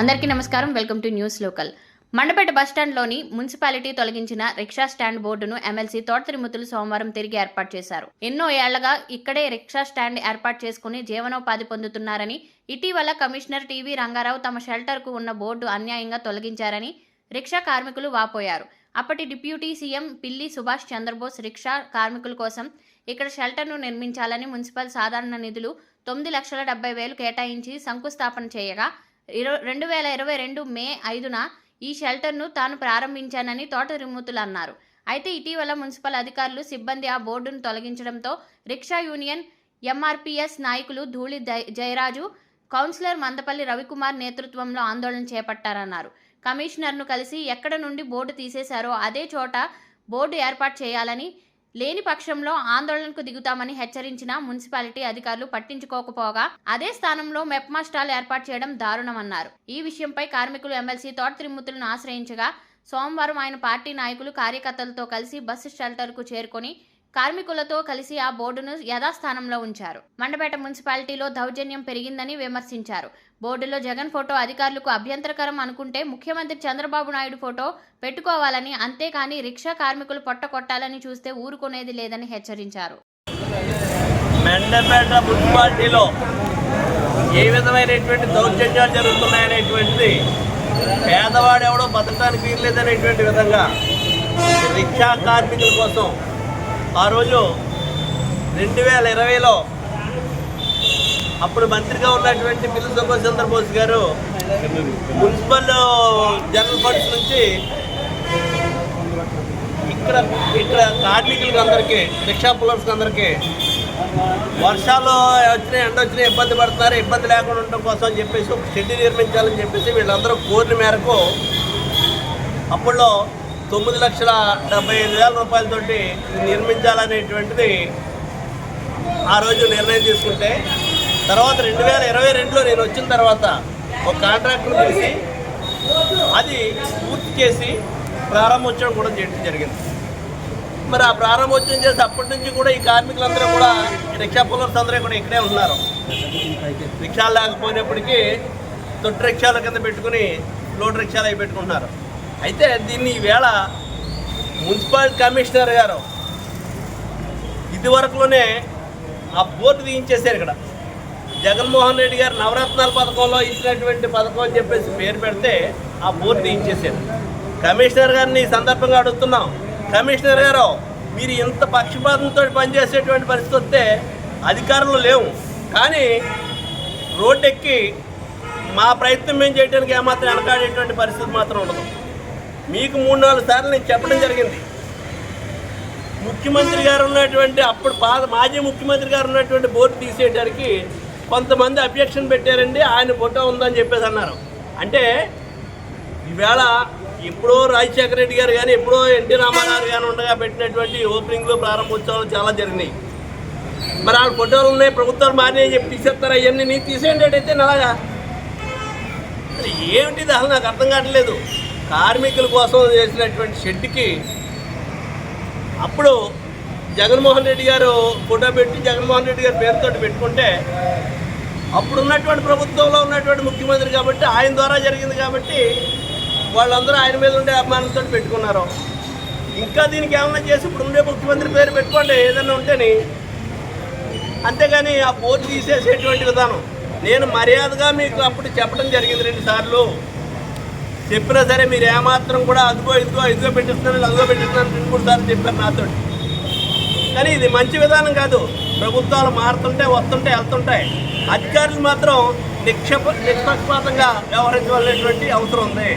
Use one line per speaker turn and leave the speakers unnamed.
అందరికీ నమస్కారం. Welcome to news local. Mandapeta బస్టాండ్లోని municipality తొలగించిన రిక్షా స్టాండ్ బోర్డును ఎమ్మెల్సీ తోటతిరుమతులు సోమవారం తిరిగి ఏర్పాటు చేశారు. ఎన్నో ఏళ్ళగా ఇక్కడే రిక్షా స్టాండ్ ఏర్పాటు చేసుకుని జీవనోపాధి పొందుతున్నారని ఇటీవల కమిషనర్ టీవీ రంగారావు తమ షెల్టర్కు ఉన్న బోర్డు అన్యాయంగా తొలగించారని రిక్షా కార్మికులు వాపోయారు. అప్పటి deputy CM Pilli Subhash Chandrabose rickshaw కార్మికుల కోసం ఇక్కడ షెల్టర్ను నిర్మించాలని మున్సిపల్ సాధారణ నిధులు తొమ్మిది లక్షల డెబ్బై వేలు కేటాయించి శంకుస్థాపన చేయగా ఇరవై రెండు వేల ఇరవై రెండు మే ఐదున ఈ షెల్టర్ను తాను ప్రారంభించానని తోట రిమూతులు అన్నారు. అయితే ఇటీవల మున్సిపల్ అధికారులు సిబ్బంది ఆ బోర్డును తొలగించడంతో రిక్షా యూనియన్ ఎంఆర్పిఎస్ నాయకులు ధూళి జయరాజు కౌన్సిలర్ మందపల్లి రవికుమార్ నేతృత్వంలో ఆందోళన చేపట్టారన్నారు. కమిషనర్ను కలిసి ఎక్కడ నుండి బోర్డు తీసేశారో అదే చోట బోర్డు ఏర్పాటు చేయాలని లేని పక్షంలో ఆందోళనకు దిగుతామని హెచ్చరించిన మున్సిపాలిటీ అధికారులు పట్టించుకోకపోగా అదే స్థానంలో మెప్మా స్టాల్ ఏర్పాటు చేయడం దారుణమన్నారు. ఈ విషయంపై కార్మికులు ఎమ్మెల్సీ తోట త్రిమూర్తులను ఆశ్రయించగా సోమవారం ఆయన పార్టీ నాయకులు కార్యకర్తలతో కలిసి బస్సు షెల్టర్కు చేరుకొని కార్మికులతో కలిసి ఆ బోర్డును యథాస్థానంలో ఉంచారు. మండపేట మున్సిపాలిటీలో దౌర్జన్యం పెరిగిందని విమర్శించారు. బోర్డులో జగన్ ఫోటో అధికారులకు అభ్యంతరకరం అనుకుంటే ముఖ్యమంత్రి చంద్రబాబు నాయుడు ఫోటో పెట్టుకోవాలని అంతేకాని రిక్షా కార్మికులు పొట్ట కొట్టాలని చూస్తే ఊరుకునేది లేదని హెచ్చరించారు.
మెండపేట మున్సిపాలిటీలో ఏ విధమైనటువంటి దౌర్జన్యాలు జరుగుతున్నాయనేటువంటిది పేదవాడెవడో బతకడానికి వీల్లేదనేటువంటి విధంగా రిక్షా కార్మికుల కోసం ఆ రోజు రెండు వేల ఇరవైలో అప్పుడు మంత్రిగా ఉన్నటువంటి పిల్ల సుభాష్ చంద్రబోస్ గారు మున్సిపల్ జనరల్ ఫండ్స్ నుంచి ఇక్కడ ఇక్కడ కార్మికులకి అందరికీ రిక్షా పులర్స్కి అందరికీ వర్షాలు వచ్చినాయి ఎండ వచ్చినాయి ఇబ్బంది పడుతున్నారు ఇబ్బంది లేకుండా ఉండడం కోసం అని చెప్పేసి ఒక షెడ్ నిర్మించాలని చెప్పేసి వీళ్ళందరూ కోరిన మేరకు అప్పుడు తొమ్మిది లక్షల డెబ్బై ఐదు వేల రూపాయలతోటి నిర్మించాలనేటువంటిది ఆ రోజు నిర్ణయం తీసుకుంటే తర్వాత రెండు వేల ఇరవై రెండులో నేను వచ్చిన తర్వాత ఒక కాంట్రాక్టర్ పిలిచి అది పూర్తి చేసి ప్రారంభోత్సవం కూడా చేయడం జరిగింది. మరి ఆ ప్రారంభోత్సవం చేసి అప్పటి నుంచి కూడా ఈ కార్మికులందరూ కూడా ఈ రిక్షా పుల్లర్స్ అందరూ కూడా ఇక్కడే ఉన్నారు. రిక్షాలు లేకపోయినప్పటికీ తొట్టి రిక్షాల కింద పెట్టుకుని లోడ్ రిక్షాలు అవి పెట్టుకుంటున్నారు. అయితే దీన్ని ఈవేళ మున్సిపల్ కమిషనర్ గారు ఇదివరకులోనే ఆ బోర్డు తీయించేశారు ఇక్కడ. జగన్మోహన్ రెడ్డి గారు నవరత్నాల పథకంలో ఇచ్చినటువంటి పథకం అని చెప్పేసి పేరు పెడితే ఆ బోర్డు తీయించేశారు. కమిషనర్ గారిని ఈ సందర్భంగా అడుగుతున్నాం. కమిషనర్ గారు మీరు ఇంత పక్షపాతంతో పనిచేసేటువంటి పరిస్థితి వస్తే అధికారులు లేవు. కానీ రోడ్డెక్కి మా ప్రయత్నం మేము చేయడానికి ఏమాత్రం వెనకాడేటువంటి పరిస్థితి మాత్రం ఉండదు. మీకు మూడు నాలుగు సార్లు నేను చెప్పడం జరిగింది. ముఖ్యమంత్రి గారు ఉన్నటువంటి అప్పుడు పాత మాజీ ముఖ్యమంత్రి గారు ఉన్నటువంటి బోర్డు తీసేయడానికి కొంతమంది అబ్జెక్షన్ పెట్టారండి ఆయన ఫోటో ఉందని చెప్పేసి అన్నారు. అంటే ఈవేళ ఎప్పుడో రాజశేఖర రెడ్డి గారు కానీ ఎప్పుడో ఎన్టీ రామారావు కానీ ఉండగా పెట్టినటువంటి ఓపెనింగ్లు ప్రారంభోత్సవాలు చాలా జరిగినాయి. మరి ఆ ఫోటోలు ఉన్నాయి ప్రభుత్వాలు మారినాయి చెప్పి తీసేస్తారా? ఇవన్నీ నీకు తీసేయండి అయితే అలాగా ఏమిటి అసలు నాకు అర్థం కావట్లేదు. కార్మికుల కోసం చేసినటువంటి షెడ్కి అప్పుడు జగన్మోహన్ రెడ్డి గారు ఫోటో పెట్టి జగన్మోహన్ రెడ్డి గారి పేరుతో పెట్టుకుంటే అప్పుడు ఉన్నటువంటి ప్రభుత్వంలో ఉన్నటువంటి ముఖ్యమంత్రి కాబట్టి ఆయన ద్వారా జరిగింది కాబట్టి వాళ్ళందరూ ఆయన మీద ఉండే అభిమానంతో పెట్టుకున్నారు. ఇంకా దీనికి ఏమైనా చేసి ఇప్పుడు ఉండే ముఖ్యమంత్రి పేరు పెట్టుకోండి ఏదైనా ఉంటేని. అంతేగాని ఆ బోర్డు తీసేసేటువంటి విధానం. నేను మర్యాదగా మీకు అప్పుడు చెప్పడం జరిగింది రెండు సార్లు. చెప్పినా సరే మీరు ఏమాత్రం కూడా అదిగో ఇదిగో ఇదిగో పెట్టిస్తున్నాను అదిగో పెట్టిస్తున్నాను రెండు మూడు సార్లు చెప్పారు నాతో కానీ ఇది మంచి విధానం కాదు. ప్రభుత్వాలు మారుతుంటే వస్తుంటాయి వెళ్తుంటాయి. అధికారులు మాత్రం నిక్షప నిష్పక్షపాతంగా వ్యవహరించవలసినటువంటి అవసరం ఉంది.